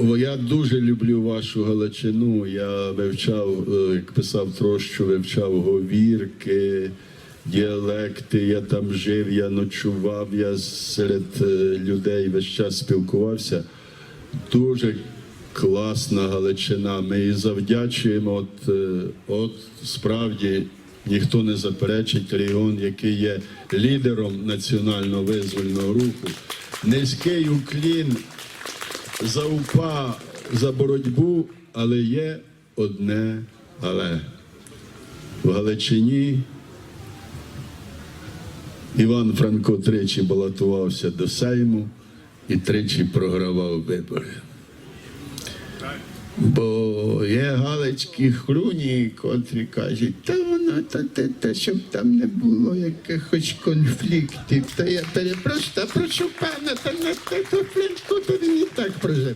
Я дуже люблю вашу Галичину. Я вивчав, е, як писав трощу, вивчав говірки, діалекти. Я там жив, я ночував, я серед е, людей весь час спілкувався. Дуже класна Галичина. Ми їй завдячуємо. От, е, от справді ніхто не заперечить регіон, який є лідером національного визвольного руху. Низький уклін за УПА, за боротьбу, але є одне але. В Галичині Іван Франко тричі балотувався до Сейму і тричі програвав вибори. Бо є галицькі хруні, котрі кажуть, та воно та, те, та щоб там не було якихось конфліктів. Та я перепрошую, та прошу пана, та на те, то він і так проживе.